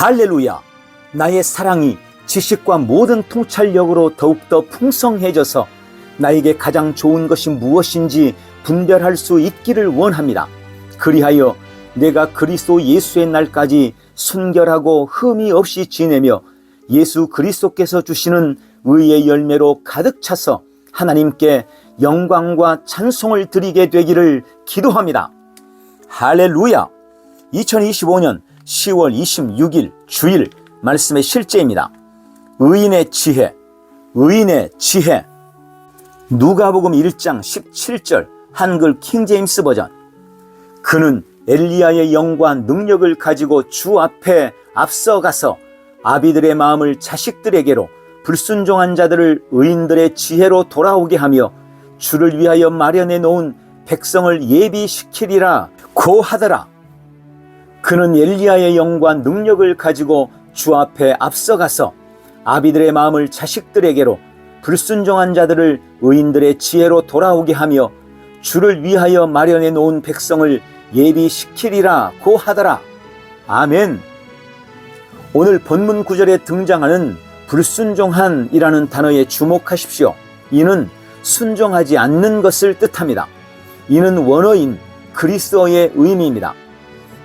할렐루야! 나의 사랑이 지식과 모든 통찰력으로 더욱더 풍성해져서 나에게 가장 좋은 것이 무엇인지 분별할 수 있기를 원합니다. 그리하여 내가 그리스도 예수의 날까지 순결하고 흠이 없이 지내며 예수 그리스도께서 주시는 의의 열매로 가득 차서 하나님께 영광과 찬송을 드리게 되기를 기도합니다. 할렐루야! 2025년 10월 26일 주일 말씀의 실제입니다. 의인의 지혜, 의인의 지혜. 누가복음 1장 17절 한글 킹제임스 버전. 그는 엘리야의 영과 능력을 가지고 주 앞에 앞서가서 아비들의 마음을 자식들에게로 불순종한 자들을 의인들의 지혜로 돌아오게 하며 주를 위하여 마련해 놓은 백성을 예비시키리라 고하더라. 그는 엘리야의 영과 능력을 가지고 주 앞에 앞서가서 아비들의 마음을 자식들에게로 불순종한 자들을 의인들의 지혜로 돌아오게 하며 주를 위하여 마련해 놓은 백성을 예비시키리라 고하더라. 아멘. 오늘 본문 구절에 등장하는 불순종한이라는 단어에 주목하십시오. 이는 순종하지 않는 것을 뜻합니다. 이는 원어인 그리스어의 의미입니다.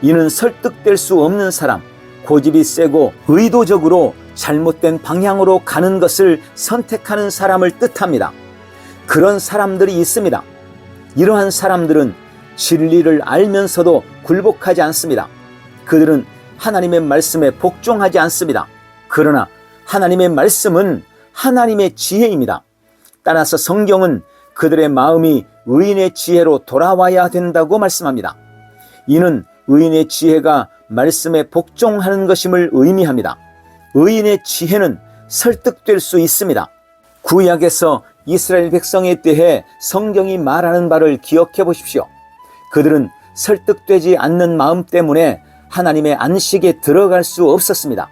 이는 설득될 수 없는 사람, 고집이 세고 의도적으로 잘못된 방향으로 가는 것을 선택하는 사람을 뜻합니다. 그런 사람들이 있습니다. 이러한 사람들은 진리를 알면서도 굴복하지 않습니다. 그들은 하나님의 말씀에 복종하지 않습니다. 그러나 하나님의 말씀은 하나님의 지혜입니다. 따라서 성경은 그들의 마음이 의인의 지혜로 돌아와야 된다고 말씀합니다. 이는 의인의 지혜가 말씀에 복종하는 것임을 의미합니다. 의인의 지혜는 설득될 수 있습니다. 구약에서 이스라엘 백성에 대해 성경이 말하는 바를 기억해 보십시오. 그들은 설득되지 않는 마음 때문에 하나님의 안식에 들어갈 수 없었습니다.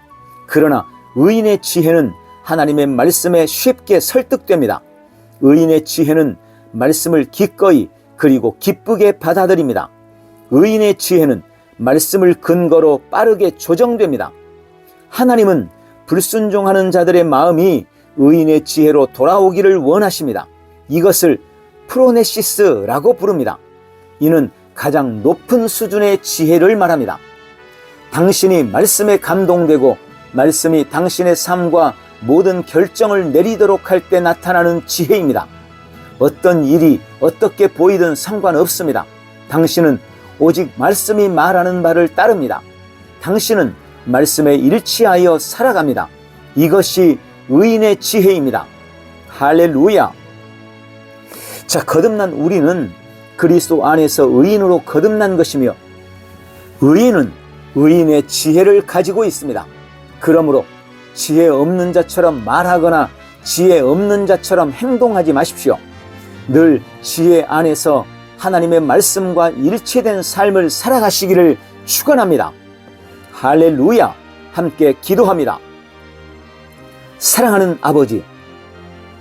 그러나 의인의 지혜는 하나님의 말씀에 쉽게 설득됩니다. 의인의 지혜는 말씀을 기꺼이 그리고 기쁘게 받아들입니다. 의인의 지혜는 말씀을 근거로 빠르게 조정됩니다. 하나님은 불순종하는 자들의 마음이 의인의 지혜로 돌아오기를 원하십니다. 이것을 프로네시스라고 부릅니다. 이는 가장 높은 수준의 지혜를 말합니다. 당신이 말씀에 감동되고 말씀이 당신의 삶과 모든 결정을 내리도록 할 때 나타나는 지혜입니다. 어떤 일이 어떻게 보이든 상관없습니다. 당신은 오직 말씀이 말하는 바를 따릅니다. 당신은 말씀에 일치하여 살아갑니다. 이것이 의인의 지혜입니다. 할렐루야. 자, 거듭난 우리는 그리스도 안에서 의인으로 거듭난 것이며 의인은 의인의 지혜를 가지고 있습니다. 그러므로 지혜 없는 자처럼 말하거나 지혜 없는 자처럼 행동하지 마십시오. 늘 지혜 안에서 하나님의 말씀과 일치된 삶을 살아가시기를 축원합니다. 할렐루야. 함께 기도합니다. 사랑하는 아버지,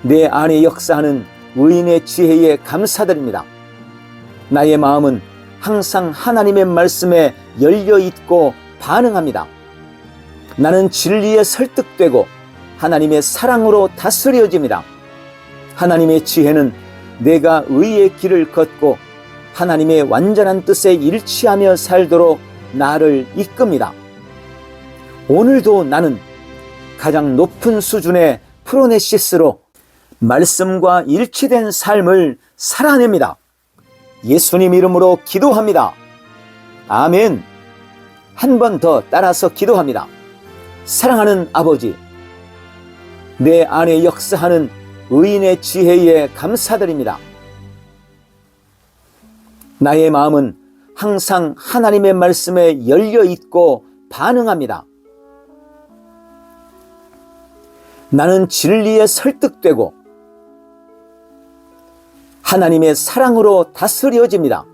내 안에 역사하는 의인의 지혜에 감사드립니다. 나의 마음은 항상 하나님의 말씀에 열려 있고 반응합니다. 나는 진리에 설득되고 하나님의 사랑으로 다스려집니다. 하나님의 지혜는 내가 의의 길을 걷고 하나님의 완전한 뜻에 일치하며 살도록 나를 이끕니다. 오늘도 나는 가장 높은 수준의 프로네시스로 말씀과 일치된 삶을 살아냅니다. 예수님 이름으로 기도합니다. 아멘. 한 번 더 따라서 기도합니다. 사랑하는 아버지, 내 안에 역사하는 의인의 지혜에 감사드립니다. 나의 마음은 항상 하나님의 말씀에 열려 있고 반응합니다. 나는 진리에 설득되고 하나님의 사랑으로 다스려집니다.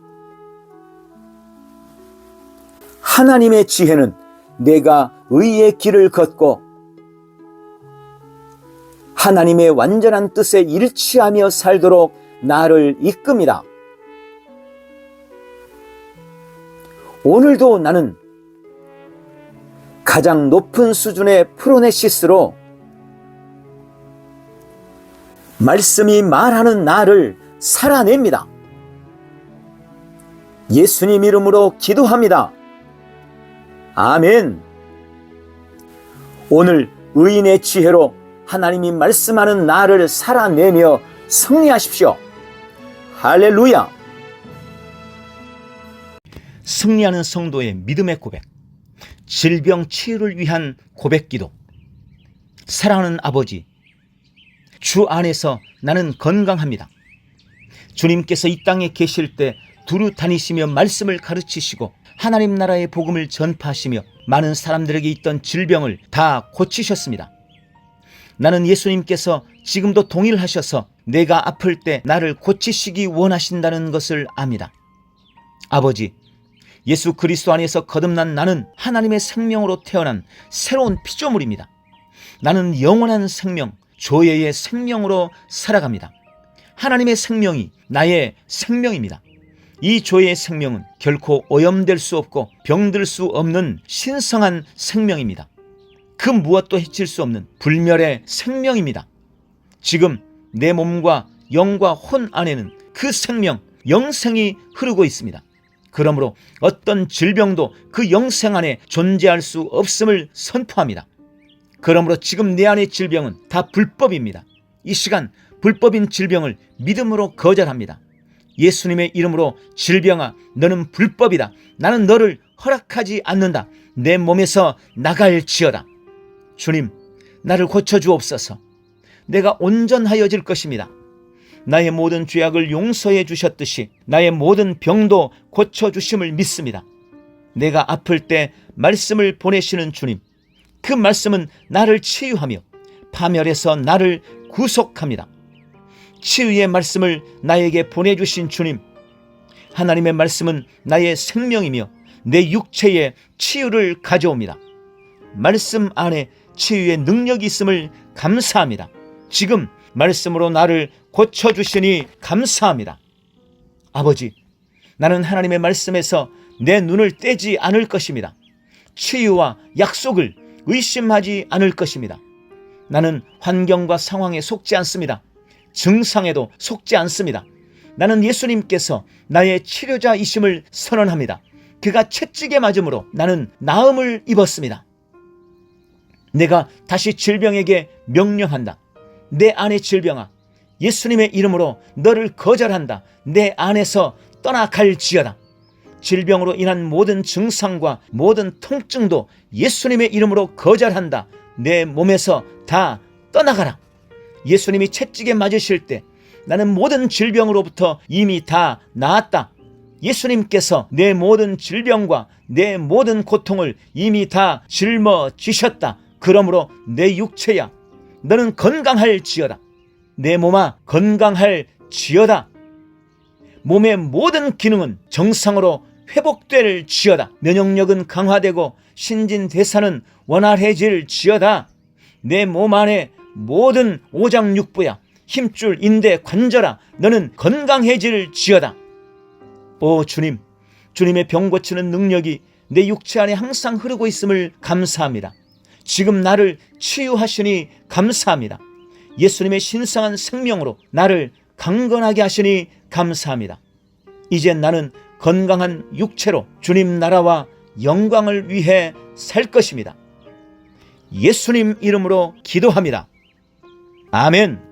하나님의 지혜는 내가 의의 길을 걷고 하나님의 완전한 뜻에 일치하며 살도록 나를 이끕니다. 오늘도 나는 가장 높은 수준의 프로네시스로 말씀이 말하는 나를 살아냅니다. 예수님 이름으로 기도합니다. 아멘. 오늘 의인의 지혜로 하나님이 말씀하는 나를 살아내며 승리하십시오. 할렐루야! 승리하는 성도의 믿음의 고백. 질병 치유를 위한 고백 기도. 사랑하는 아버지, 주 안에서 나는 건강합니다. 주님께서 이 땅에 계실 때 두루 다니시며 말씀을 가르치시고 하나님 나라의 복음을 전파하시며 많은 사람들에게 있던 질병을 다 고치셨습니다. 나는 예수님께서 지금도 동일하셔서 내가 아플 때 나를 고치시기 원하신다는 것을 압니다. 아버지, 예수 그리스도 안에서 거듭난 나는 하나님의 생명으로 태어난 새로운 피조물입니다. 나는 영원한 생명, 조예의 생명으로 살아갑니다. 하나님의 생명이 나의 생명입니다. 이 조의 생명은 결코 오염될 수 없고 병들 수 없는 신성한 생명입니다. 그 무엇도 해칠 수 없는 불멸의 생명입니다. 지금 내 몸과 영과 혼 안에는 그 생명, 영생이 흐르고 있습니다. 그러므로 어떤 질병도 그 영생 안에 존재할 수 없음을 선포합니다. 그러므로 지금 내 안의 질병은 다 불법입니다. 이 시간 불법인 질병을 믿음으로 거절합니다. 예수님의 이름으로 질병아 너는 불법이다. 나는 너를 허락하지 않는다. 내 몸에서 나갈지어다. 주님 나를 고쳐 주옵소서. 내가 온전하여질 것입니다. 나의 모든 죄악을 용서해 주셨듯이 나의 모든 병도 고쳐 주심을 믿습니다. 내가 아플 때 말씀을 보내시는 주님, 그 말씀은 나를 치유하며 파멸해서 나를 구속합니다. 치유의 말씀을 나에게 보내주신 주님, 하나님의 말씀은 나의 생명이며 내 육체에 치유를 가져옵니다. 말씀 안에 치유의 능력이 있음을 감사합니다. 지금 말씀으로 나를 고쳐주시니 감사합니다. 아버지, 나는 하나님의 말씀에서 내 눈을 떼지 않을 것입니다. 치유와 약속을 의심하지 않을 것입니다. 나는 환경과 상황에 속지 않습니다. 증상에도 속지 않습니다. 나는 예수님께서 나의 치료자이심을 선언합니다. 그가 채찍에 맞음으로 나는 나음을 입었습니다. 내가 다시 질병에게 명령한다. 내 안의 질병아, 예수님의 이름으로 너를 거절한다. 내 안에서 떠나갈지어다. 질병으로 인한 모든 증상과 모든 통증도 예수님의 이름으로 거절한다. 내 몸에서 다 떠나가라. 예수님이 채찍에 맞으실 때 나는 모든 질병으로부터 이미 다 나았다. 예수님께서 내 모든 질병과 내 모든 고통을 이미 다 짊어지셨다. 그러므로 내 육체야, 너는 건강할 지어다. 내 몸아 건강할 지어다. 몸의 모든 기능은 정상으로 회복될 지어다. 면역력은 강화되고 신진대사는 원활해질 지어다. 내 몸 안에 모든 오장육부야 힘줄 인대 관절아 너는 건강해질 지어다. 오 주님, 주님의 병 고치는 능력이 내 육체 안에 항상 흐르고 있음을 감사합니다. 지금 나를 치유하시니 감사합니다. 예수님의 신성한 생명으로 나를 강건하게 하시니 감사합니다. 이제 나는 건강한 육체로 주님 나라와 영광을 위해 살 것입니다. 예수님 이름으로 기도합니다. 아멘.